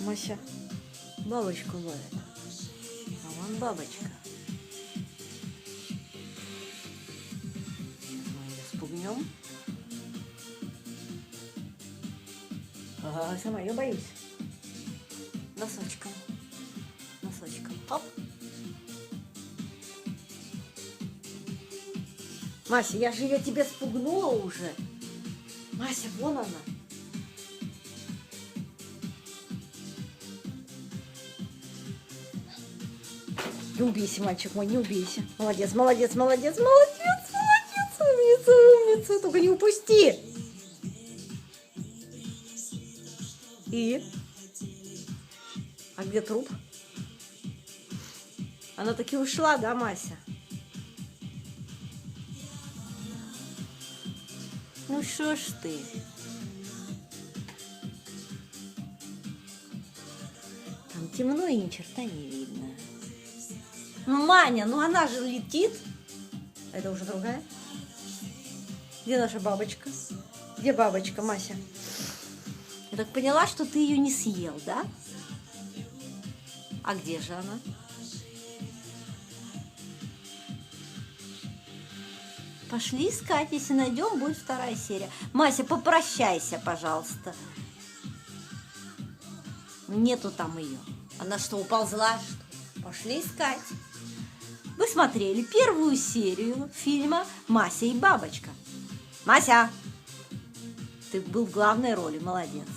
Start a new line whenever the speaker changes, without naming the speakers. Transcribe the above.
Мася бабочку ловит. А вон бабочка. Мы ее спугнем. А, сама ее боюсь. Носочком. Носочком. Оп. Мася, я же ее тебе спугнула уже. Мася, вон она. Не убейся, мальчик мой, не убейся. Молодец, молодец, молодец, молодец, молодец, умница, умница. Только не упусти. И? А где труп? Она таки ушла, да, Мася? Ну что ж ты? Там темно и ни черта не видно. Ну, Маня, ну она же летит. Это уже другая. Где наша бабочка? Где бабочка, Мася? Я так поняла, что ты ее не съел, да? А где же она? Пошли искать, если найдем, будет вторая серия. Мася, попрощайся, пожалуйста. Нету там ее. Она что, уползла? Пошли искать. Вы смотрели первую серию фильма «Мася и бабочка». Мася, ты был в главной роли, молодец.